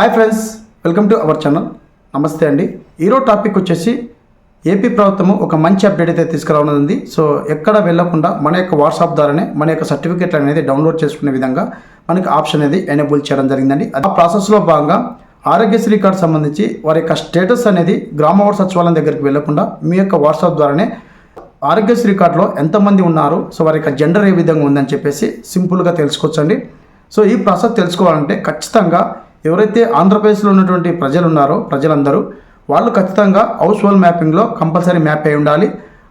Hi friends welcome to our channel నమస్తే అండి. ఈరోజు టాపిక్ వచ్చేసి ఏపీ ప్రభుత్వము ఒక మంచి అప్డేట్ అయితే తీసుకురావనుంది సో ఎక్కడ వెళ్ళకుండా మన యొక్క వాట్సాప్ ద్వారానే మన యొక్క సర్టిఫికేట్ అనేది డౌన్లోడ్ చేసుకునే విధంగా మనకి ఆప్షన్ అనేది ఎనేబుల్ చేయడం జరిగిందండి. ఆ ప్రాసెస్లో భాగంగా ఆరోగ్యశ్రీ కార్డు సంబంధించి వారి యొక్క స్టేటస్ అనేది గ్రామ సచివాలయం దగ్గరికి వెళ్ళకుండా మీ యొక్క వాట్సాప్ ద్వారానే ఆరోగ్యశ్రీ కార్డులో ఎంతమంది ఉన్నారు సో వారి యొక్క జెండర్ ఏ విధంగా ఉందని చెప్పేసి సింపుల్గా తెలుసుకోవచ్చండి. సో ఈ ప్రాసెస్ తెలుసుకోవాలంటే ఖచ్చితంగా ఎవరైతే ఆంధ్రప్రదేశ్లో ఉన్నటువంటి ప్రజలు ఉన్నారో ప్రజలందరూ వాళ్ళు ఖచ్చితంగా హౌస్ హోల్డ్ మ్యాపింగ్లో కంపల్సరీ మ్యాప్ అయి ఉండాలి.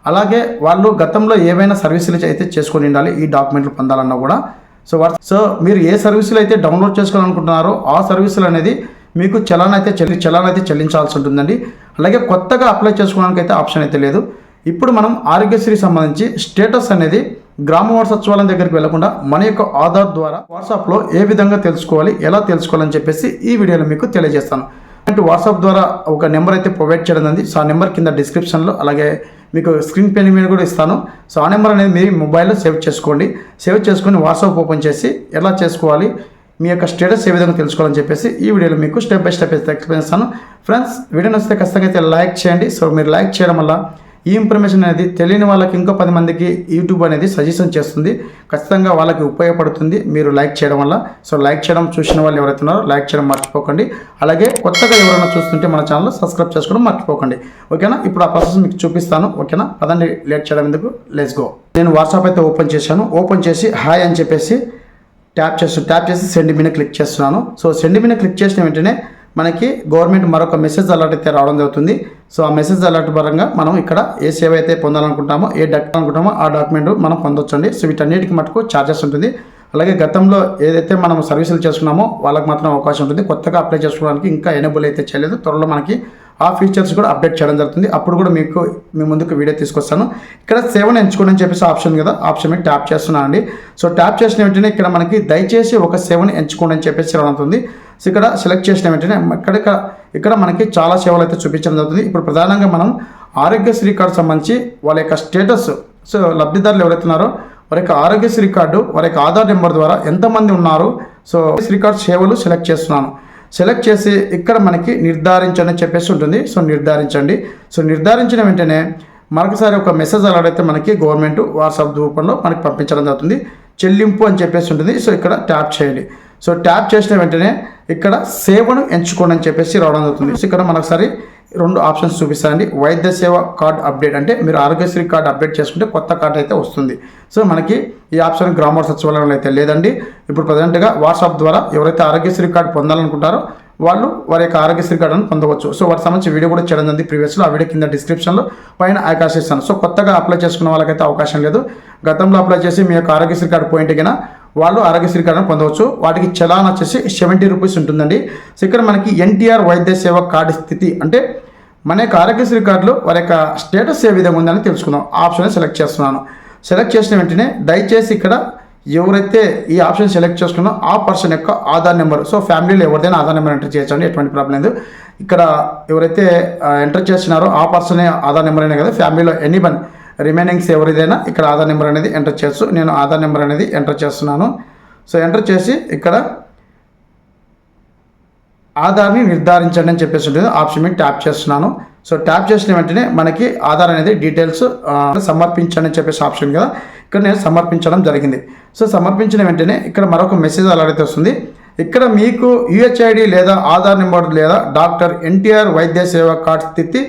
అలాగే వాళ్ళు గతంలో ఏవైనా సర్వీసులు అయితే చేసుకొని ఉండాలి ఈ డాక్యుమెంట్లు పొందాలన్నా కూడా. సో వాట్ సో మీరు ఏ సర్వీసులు అయితే డౌన్లోడ్ చేసుకోవాలనుకుంటున్నారో ఆ సర్వీసులు అనేది మీకు చలాన్ అయితే చెల్లి చలాన్ అయితే చెల్లించాల్సి ఉంటుందండి. అలాగే కొత్తగా అప్లై చేసుకోవడానికి అయితే ఆప్షన్ అయితే లేదు. ఇప్పుడు మనం ఆరోగ్యశ్రీ సంబంధించి స్టేటస్ అనేది గ్రామ వారసత్వాలయం దగ్గరికి వెళ్ళకుండా మన యొక్క ఆధార్ ద్వారా వాట్సాప్లో ఏ విధంగా తెలుసుకోవాలి ఎలా తెలుసుకోవాలని చెప్పేసి ఈ వీడియోలో మీకు తెలియజేస్తాను. అంటే వాట్సాప్ ద్వారా ఒక నెంబర్ అయితే ప్రొవైడ్ చేయడం ఉంది సో ఆ నెంబర్ కింద డిస్క్రిప్షన్లో అలాగే మీకు స్క్రీన్ పెన్ మీద కూడా ఇస్తాను. సో ఆ నెంబర్ అనేది మీ మొబైల్లో సేవ్ చేసుకోండి. సేవ్ చేసుకొని వాట్సాప్ ఓపెన్ చేసి ఎలా చేసుకోవాలి మీ యొక్క స్టేటస్ ఏ విధంగా తెలుసుకోవాలని చెప్పేసి ఈ వీడియోలో మీకు స్టెప్ బై స్టెప్ అయితే ఎక్స్ప్లెయిన్ చేస్తాను. ఫ్రెండ్స్ వీడియో నచ్చితే ఖచ్చితంగా అయితే లైక్ చేయండి. సో మీరు లైక్ చేయడం వల్ల ఈ ఇన్ఫర్మేషన్ అనేది తెలియని వాళ్ళకి ఇంకో పది మందికి యూట్యూబ్ అనేది సజెషన్ చేస్తుంది. ఖచ్చితంగా వాళ్ళకి ఉపయోగపడుతుంది. మీరు లైక్ చేయడం వల్ల. సో లైక్ చేయడం చూసిన వాళ్ళు ఎవరైతే ఉన్నారో లైక్ చేయడం మర్చిపోకండి. అలాగే కొత్తగా ఎవరైనా చూస్తుంటే మన ఛానల్ సబ్స్క్రైబ్ చేసుకోవడం మర్చిపోకండి. ఓకేనా? ఇప్పుడు ఆ ప్రాసెస్ మీకు చూపిస్తాను. ఓకేనా? పదండి లేట్ చేయడం ఎందుకు? లెట్స్ గో నేను వాట్సాప్ అయితే ఓపెన్ చేశాను. ఓపెన్ చేసి హాయ్ అని చెప్పేసి ట్యాప్ చేస్తు ట్యాప్ చేసి సెండ్ మీద క్లిక్ చేస్తున్నాను. సో సెండ్ మీద క్లిక్ చేసిన వెంటనే మనకి గవర్నమెంట్ మరొక మెసేజ్ అలర్ట్ అయితే రావడం జరుగుతుంది. సో ఆ మెసేజ్ అలర్ట్ పరంగా మనం ఇక్కడ ఏ సేవ అయితే పొందాలనుకుంటామో ఏ డాక్యుమెంట్ అనుకుంటామో ఆ డాక్యుమెంట్ మనం పొందొచ్చండి. సో వీటన్నిటికి మటుకు ఛార్జెస్ ఉంటుంది. అలాగే గతంలో ఏదైతే మనం సర్వీసులు చేసుకున్నామో వాళ్ళకి మాత్రం అవకాశం ఉంటుంది. కొత్తగా అప్లై చేసుకోవడానికి ఇంకా ఎనేబుల్ అయితే చేయలేదు. త్వరలో మనకి ఆ ఫీచర్స్ కూడా అప్డేట్ చేయడం జరుగుతుంది. అప్పుడు కూడా మీకు మీ ముందుకు వీడియో తీసుకొస్తాను. ఇక్కడ సేవను ఎంచుకోండి అని చెప్పేసి ఆప్షన్ కదా ఆప్షన్ మీద ట్యాప్ చేస్తున్నాను అండి సో ట్యాప్ చేసిన వెంటనే ఇక్కడ మనకి దయచేసి ఒక సేవను ఎంచుకోండి అని చెప్పేసి రావడం సో ఇక్కడ సెలెక్ట్ చేసిన వెంటనే ఇక్కడ ఇక్కడ మనకి చాలా సేవలు అయితే చూపించడం జరుగుతుంది. ఇప్పుడు ప్రధానంగా మనం ఆరోగ్యశ్రీ కార్డు సంబంధించి వాళ్ళ యొక్క స్టేటస్ సో లబ్ధిదారులు ఎవరైతే ఉన్నారో వారి యొక్క ఆరోగ్యశ్రీ కార్డు వారి యొక్క ఆధార్ నెంబర్ ద్వారా ఎంతమంది ఉన్నారు. సో శ్రీ కార్డు సేవలు సెలెక్ట్ చేస్తున్నాను. సెలెక్ట్ చేసి ఇక్కడ మనకి నిర్ధారించండి అని చెప్పేసి ఉంటుంది. సో నిర్ధారించండి. సో నిర్ధారించిన వెంటనే మరొకసారి ఒక మెసేజ్ అలాడైతే మనకి గవర్నమెంట్ వాట్సాప్ రూపంలో మనకి పంపించడం జరుగుతుంది. చెల్లింపు అని చెప్పేసి ఉంటుంది. సో ఇక్కడ ట్యాప్ చేయండి. సో ట్యాప్ చేసిన వెంటనే ఇక్కడ సేవను ఎంచుకోండి అని చెప్పేసి రావడం జరుగుతుంది. సో ఇక్కడ మనఒకసారి రెండు ఆప్షన్స్ చూపిస్తారండి వైద్య సేవ కార్డ్ అప్డేట్ అంటే మీరు ఆరోగ్యశ్రీ కార్డ్ అప్డేట్ చేసుకుంటే కొత్త కార్డ్ అయితే వస్తుంది. సో మనకి ఈ ఆప్షన్ గ్రామర్ సచివాలయంలో అయితే లేదండి. ఇప్పుడు ప్రజెంట్గా వాట్సాప్ ద్వారా ఎవరైతే ఆరోగ్యశ్రీ కార్డు పొందాలనుకుంటారో వాళ్ళు వారి యొక్క ఆరోగ్యశ్రీ కార్డును పొందవచ్చు. సో వాటి సంబంధించి వీడియో కూడా చేయడం జరిగింది ప్రీవియస్లో ఆ వీడియో కింద డిస్క్రిప్షన్లో పైన అవకాశం ఇస్తాను. సో కొత్తగా అప్లై చేసుకున్న వాళ్ళకైతే అవకాశం లేదు. గతంలో అప్లై చేసి మీ యొక్క ఆరోగ్యశ్రీ కార్డు పాయింట్ కింద వాళ్ళు ఆరోగ్యశ్రీ కార్డును పొందవచ్చు. వాటికి చలాన్ వచ్చేసి సెవెంటీ రూపీస్ ఉంటుందండి. సో ఇక్కడ మనకి ఎన్టీఆర్ వైద్య సేవ కార్డు స్థితి అంటే మన యొక్క ఆరోగ్యశ్రీ కార్డులో వారి యొక్క స్టేటస్ ఏ విధంగా ఉందని తెలుసుకుందాం. ఆప్షన్ సెలెక్ట్ చేస్తున్నాను. సెలెక్ట్ చేసిన వెంటనే దయచేసి ఇక్కడ ఎవరైతే ఈ ఆప్షన్ సెలెక్ట్ చేసుకున్నా ఆ పర్సన్ యొక్క ఆధార్ నెంబర్ సో ఫ్యామిలీలో ఎవరిదైనా ఆధార్ నెంబర్ ఎంటర్ చేయొచ్చండి ఎటువంటి ప్రాబ్లం లేదు. ఇక్కడ ఎవరైతే ఎంటర్ చేస్తున్నారో ఆ పర్సనే ఆధార్ నెంబర్ అయినా కదా ఫ్యామిలీలో ఎనీ వన్ రిమైనింగ్స్ ఎవరిదైనా ఇక్కడ ఆధార్ నెంబర్ అనేది ఎంటర్ చేయొచ్చు నేను ఆధార్ నెంబర్ అనేది ఎంటర్ చేస్తున్నాను. సో ఎంటర్ చేసి ఇక్కడ ఆధార్ని నిర్ధారించండి అని చెప్పేసి ఉంటుంది. ఆప్షన్ మీద ట్యాప్ చేస్తున్నాను. సో ట్యాప్ చేసిన వెంటనే మనకి ఆధార్ అనేది డీటెయిల్స్ సమర్పించండి అని చెప్పేసి ఆప్షన్ కదా. ఇక్కడ నేను సమర్పించడం జరిగింది. సో సమర్పించిన వెంటనే ఇక్కడ మరొక మెసేజ్ అలాగైతే వస్తుంది. ఇక్కడ మీకు యుహెచ్ఐడి లేదా ఆధార్ నెంబర్ లేదా డాక్టర్ ఎన్టీఆర్ వైద్య సేవ కార్డ్ స్థితి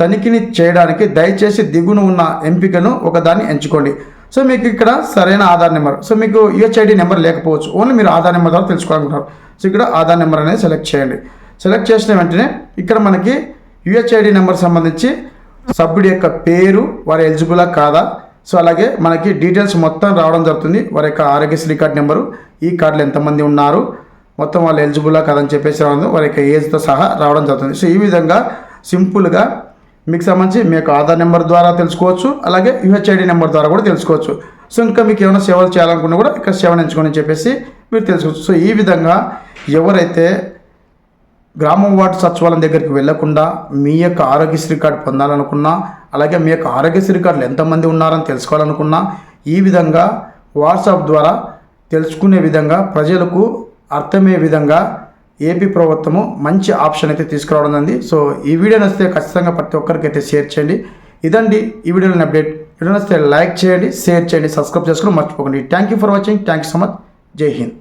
తనిఖీని చేయడానికి దయచేసి దిగున ఉన్న ఎంపికను ఒకదాన్ని ఎంచుకోండి. సో మీకు ఇక్కడ సరైన ఆధార్ నెంబర్ సో మీకు యుహెచ్ఐడి నెంబర్ లేకపోవచ్చు. ఓన్లీ మీరు ఆధార్ నెంబర్ ద్వారా తెలుసుకోవాలనుకుంటారు సో ఇక్కడ ఆధార్ నెంబర్ అనేది సెలెక్ట్ చేయండి. సెలెక్ట్ చేసిన వెంటనే ఇక్కడ మనకి యుహెచ్ఐడి నెంబర్ సంబంధించి సభ్యుడి యొక్క పేరు వారి ఎలిజిబులా కాదా? సో అలాగే మనకి డీటెయిల్స్ మొత్తం రావడం జరుగుతుంది. వారి యొక్క ఆరోగ్యశ్రీ కార్డ్ నెంబరు ఈ కార్డులో ఎంతమంది ఉన్నారు మొత్తం వాళ్ళు ఎలిజిబులా కాదని చెప్పేసి రావడం వారి యొక్క ఏజ్తో సహా రావడం జరుగుతుంది. సో ఈ విధంగా సింపుల్గా మీకు సంబంధించి మీ యొక్క ఆధార్ నెంబర్ ద్వారా తెలుసుకోవచ్చు అలాగే యుహెచ్ఐడి నెంబర్ ద్వారా కూడా తెలుసుకోవచ్చు. సో ఇంకా మీకు ఏమైనా సేవలు చేయాలనుకున్నా కూడా ఇక్కడ సేవను ఎంచుకోండి అని చెప్పేసి మీరు తెలుసుకోవచ్చు. సో ఈ విధంగా ఎవరైతే గ్రామం వార్డు సచివాలయం దగ్గరికి వెళ్ళకుండా మీ యొక్క ఆరోగ్యశ్రీ కార్డు పొందాలనుకున్నా అలాగే మీ యొక్క ఆరోగ్యశ్రీ కార్డులు ఎంతమంది ఉన్నారని తెలుసుకోవాలనుకున్నా ఈ విధంగా వాట్సాప్ ద్వారా తెలుసుకునే విధంగా ప్రజలకు అర్థమయ్యే విధంగా ఏపీ ప్రభుత్వము మంచి ఆప్షన్ అయితే తీసుకురావడం అండి సో ఈ వీడియో నచ్చితే ఖచ్చితంగా ప్రతి ఒక్కరికి అయితే షేర్ చేయండి. ఇదండి ఈ వీడియోలోని అప్డేట్. వీడియో నచ్చితే లైక్ చేయండి షేర్ చేయండి సబ్స్క్రైబ్ చేసుకుని మర్చిపోకండి. Thank you for watching thank you so much జై హింద్.